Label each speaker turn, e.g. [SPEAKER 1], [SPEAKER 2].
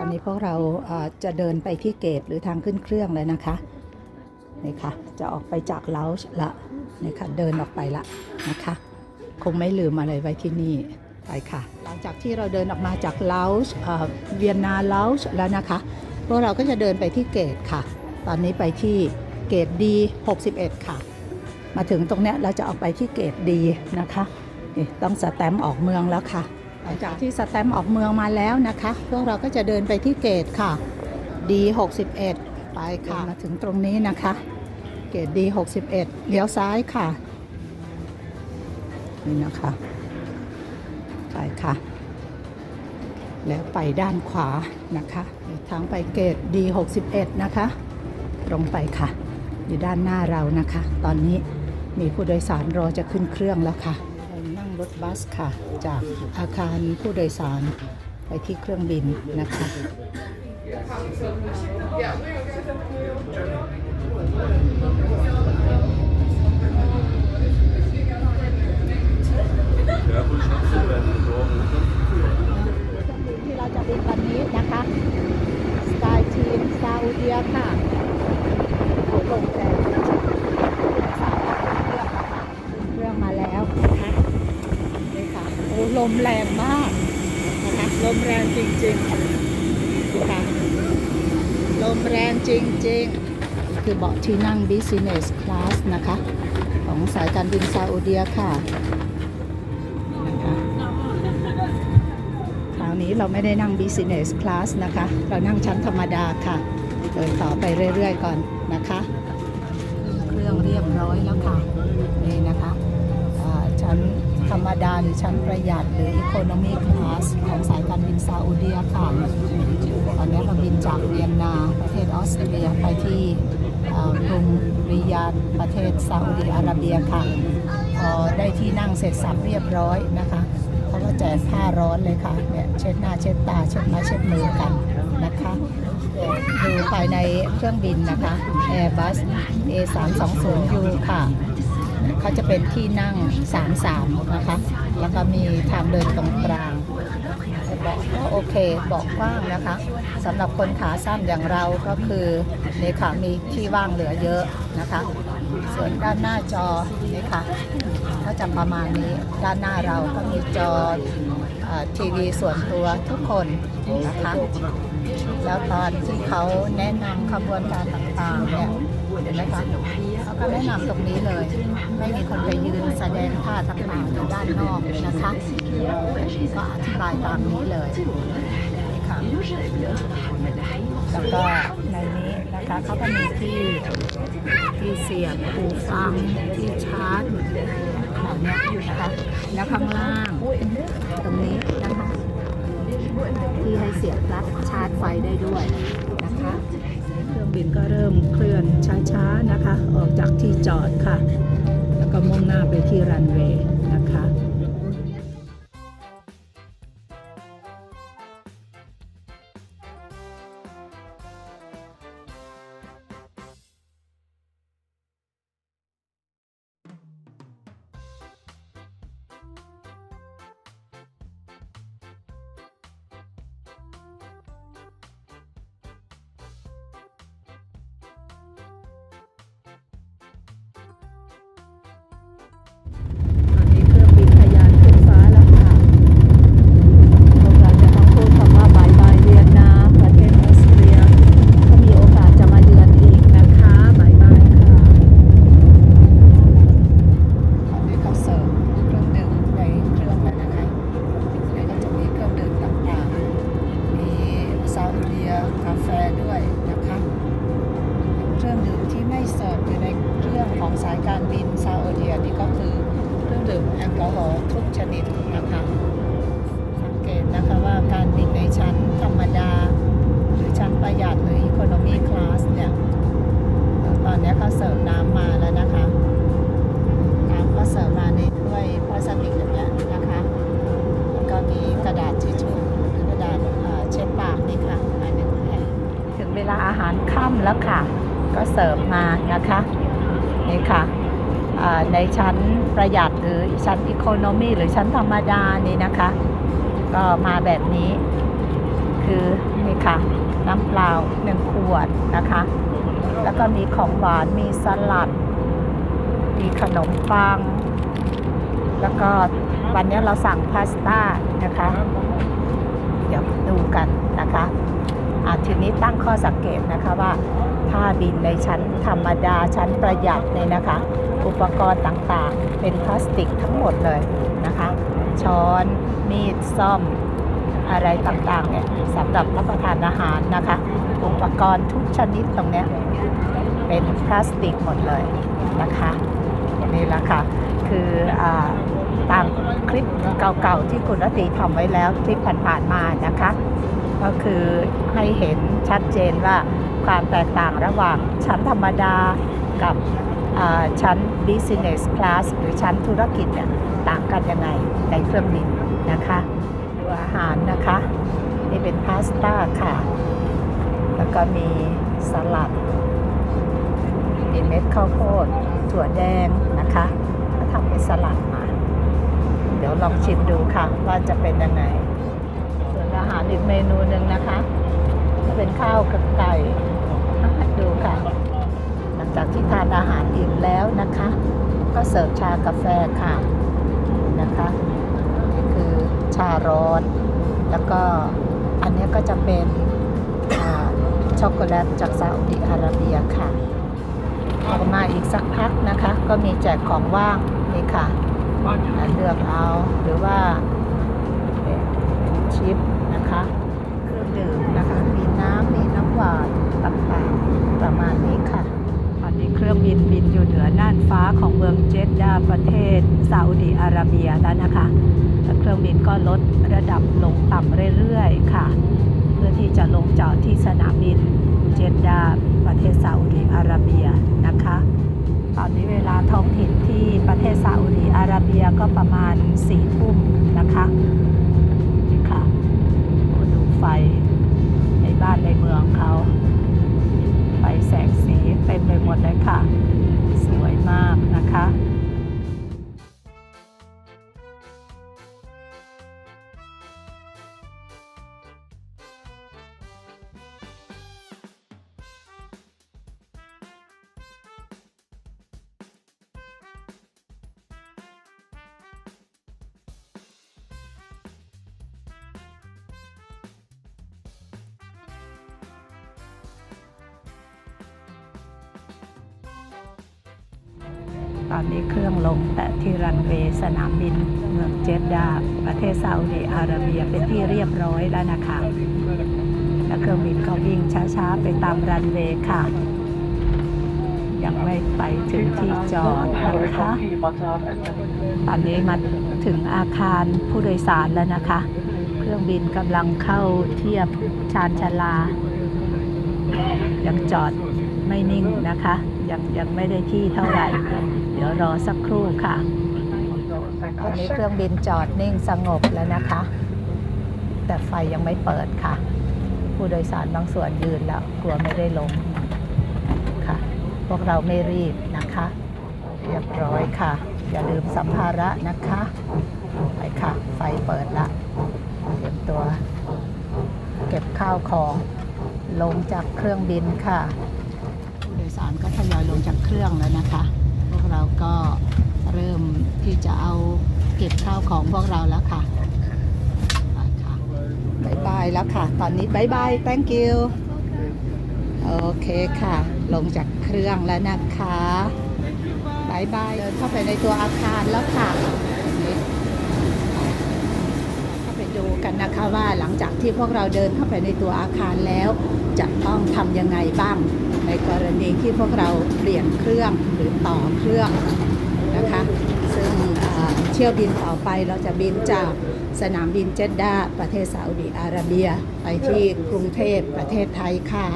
[SPEAKER 1] อนนี้พวกเราเจะเดินไปที่เกตหรือทางขึ้นเครื่องเลยนะคะนี่ค่ะจะออกไปจากเลาส์ละนี่ค่ะเดินออกไปละนะคะ คงไม่ลืมอะไรไว้ที่นี่ไปค่ะ หลังจากที่เราเดินออกมาจากเลาส์เวียนนาเลาส์แล้วนะคะ พวกเราก็จะเดินไปที่เกตค่ะ ตอนนี้ไปที่เกตดี61 ค่ะ มาถึงตรงเนี้ยเราจะออกไปที่เกตดีนะคะนี่ต้องสแตมป์ออกเมืองแล้วค่ะ หลังจากที่สแตมป์ออกเมืองมาแล้วนะคะ พวกเราก็จะเดินไปที่เกตค่ะดี61 ไปค่ะมาถึงตรงนี้นะคะ เกตดี61 เลี้ยวซ้ายค่ะ นี่นะคะไปค่ะ แล้วไปด้านขวานะคะทางไปเกตดี61 นะคะ ตรงไปค่ะ อยู่ด้านหน้าเรานะคะ ตอนนี้มีผู้โดยสารรอจะขึ้นเครื่องแล้วค่ะเรถบัสค่ะ จากอาคารผู้โดยสารไปที่เครื่องบินนะคะ ที่เราจะบินวันนี้นะคะ Sky Team ซาอุเดียค่ะโอ้ลงแรงเครื่องมาแล้วนะคะนี่ค่ะโอ้ ลมแรงมากนะคะลมแรงจริงๆค่ะลมแรงจริงๆ คือเบาะที่นั่ง Business Class นะคะ ของสายการบินซาอุเดียค่ะะคะคราวนี้เราไม่ได้นั่ง business class นะคะ เรานั่งชั้นธรรมดาค่ะ เดินต่อไปเรื่อยๆก่อนนะคะเครื่องเรียบร้อยแล้วค่ะ นี่นะคะชั้น ธรรมดาหรือชั้นประหยัดหรือ economy class ของสายการบินซาอุดีอาค่ะตอนนี้เราบินจากเวียนนาประเทศออสเตรเลียไปที่กรุงริยาดประเทศซาอุดีอาระเบียค่ะพอได้ที่นั่งเสร็จสับเรียบร้อยนะคะเขาก็แจกผ้าร้อนเลยค่ะเนี่ยเช็ดหน้าเช็ดตาเช็ดไม้เช็ดมือกันนะคะดูภายในเครื่องบินนะคะ Airbus A320U ค่ะ เขาจะเป็นที่นั่งสามสามนะคะ แล้วก็มีทางเดินตรงกลางเบาะก็โอเคบอกกว้างนะคะสำหรับคนขาสั้นอย่างเราก็คือในขามีที่ว่างเหลือเยอะนะคะ ส่วนด้านหน้าจอนี่ค่ะก็จะประมาณนี้ด้านหน้าเราก็มีจอทีวีส่วนตัวทุกคนนะคะแล้วตอนที่เขาแนะนำขบวนการต่างๆเนี่ยเห็นไหมคะเขาก็แนะนำตรงนี้เลย ไม่มีคนไปยืนแสดงท่าต่างๆอยู่ด้านนอกนะคะก็อธิบายตามนี้เลย แล้วก็ในนี้นะคะเขาก็มีที่ที่เสียบหูฟังที่ชาร์จแบบเนี้ยนะคะแล้วข้างล่างตรงนี้นะคะที่ให้เสียบปลั๊กชาร์จไฟได้ด้วยนะคะเครื่องบินก็เริ่มเคลื่อนช้าๆนะคะ ออกจากที่จอดค่ะ แล้วก็มุ่งหน้าไปที่รันเวย์ ลาอาหารค่ำแล้วค่ะ ก็เสิร์ฟมานะคะ นี่ค่ะในชั้นประหยัดหรือชั้นอีโคโนมีหรือชั้นธรรมดานี่นะคะ ก็มาแบบนี้ คือนี่ค่ะ น้ำเปล่าหนึ่งขวดนะคะ แล้วก็มีของหวานมีสลัด มีขนมปัง แล้วก็วันนี้เราสั่งพาสต้านะคะ เดี๋ยวดูกันนะคะ ทีนี้ตั้งข้อสังเกตนะคะว่าถ้าบินในชั้นธรรมดาชั้นประหยัดเนี่ยนะคะ อุปกรณ์ต่างๆ เป็นพลาสติกทั้งหมดเลยนะคะ ช้อนมีดซ่อมอะไรต่างๆเนี่ยสำหรับรับประทานอาหารนะคะ อุปกรณ์ทุกชนิดตรงเนี้ยเป็นพลาสติกหมดเลยนะคะนี่แหละค่ะคืออา ตามคลิปเก่าๆที่คุณรตรีทำไว้แล้วคลิปผ่านๆมานะคะ ก็คือให้เห็นชัดเจนว่าความแตกต่างระหว่างชั้นธรรมดากับชั้น business class หรือชั้นธุรกิจเนี่ยต่างกันยังไงในเครื่องบินนะคะดูอาหารนะคะ นี่เป็นพาสต้าค่ะ แล้วก็มีสลัดมีเม็ดข้าวโพดถั่วแดงนะคะก็ทำเป็นสลัดมา เดี๋ยวลองชิมดูค่ะว่าจะเป็นยังไง ส่วนอาหารอีกเมนูหนึ่งนะคะจะเป็นข้าวกับไก่ดูค่ะ หลังจากที่ทานอาหารอิ่มแล้วนะคะ ก็เสิร์ฟชากาแฟค่ะนะคะนี่คือชาร้อน แล้วก็อันนี้ก็จะเป็นช็อกโกแลตจากซาอุดิอาระเบียค่ะออกมาอีกสักพักนะคะ ก็มีแจกของว่างนี่ค่ะ เลือกเอาหรือว่าเป็นชิปนะคะเครื่องดื่มนะคะมีน้ำมีน้ำหวานต่างๆประมาณนี้ค่ะตอนนี้เครื่องบินบินอยู่เหนือน่านฟ้าของเมืองเจดดาประเทศซาอุดิอาระเบียแล้วนะคะแล้วเครื่องบินก็ลดระดับลงต่ำเรื่อยๆค่ะ เพื่อที่จะลงจอดที่สนามบินเจดดาประเทศซาอุดิอาระเบียนะคะ ตอนนี้เวลาท้องถิ่นที่ประเทศซาอุดีอาระเบียก็ประมาณสี่ทุ่มนะคะนี่ค่ะดูไฟในบ้านในเมืองเขา ไฟแสงสีเต็มไปหมดเลยค่ะ สวยมากนะคะ ตอนนี้เครื่องลงแต่ที่รันเวย์สนามบินเมืองเจดดา ประเทศซาอุดิอาระเบียเป็นที่เรียบร้อยแล้วนะคะ และเครื่องบินก็วิ่งช้าๆ ไปตามรันเวย์ค่ะ ยังไม่ไปถึงที่จอดนะคะ ตอนนี้มาถึงอาคารผู้โดยสารแล้วนะคะ เครื่องบินกำลังเข้าเทียบชานชาลา ยังจอดไม่นิ่งนะคะ ยังยังไม่ได้ที่เท่าไหร่ เดี๋ยวรอสักครู่ค่ะตอนนี้เครื่องบินจอดนิ่งสงบแล้วนะคะ แต่ไฟยังไม่เปิดค่ะ ผู้โดยสารบางส่วนยืนแล้ว กลัวไม่ได้ลงค่ะ พวกเราไม่รีบนะคะ เรียบร้อยค่ะ อย่าลืมสัมภาระนะคะ ไปค่ะ ไฟเปิดละเตรียมตัว เก็บข้าวของลงจากเครื่องบินค่ะ ยสารก็ทยอยลงจากเครื่องแล้วนะคะ พวกเราก็เริ่มที่จะเอาเก็บข้าวของพวกเราแล้วค่ะบายบายแล้วค่ะ ตอนนี้บายบาย thank you โอเคค่ะ ลงจากเครื่องแล้วนะคะบายบายเดินเข้าไปในตัวอาคารแล้วค่ะนี่เข้าไป ดูกันนะคะว่าหลังจากที่พวกเราเดินเข้าไปในตัวอาคารแล้ว จะต้องทำยังไงบ้าง ในกรณีที่พวกเราเปลี่ยนเครื่องหรือต่อเครื่องนะคะซึ่งเที่ยวบินต่อไปเราจะบินจากสนามบินเจดดาประเทศซาอุดีอาระเบีย ไปที่กรุงเทพประเทศไทยค่ะ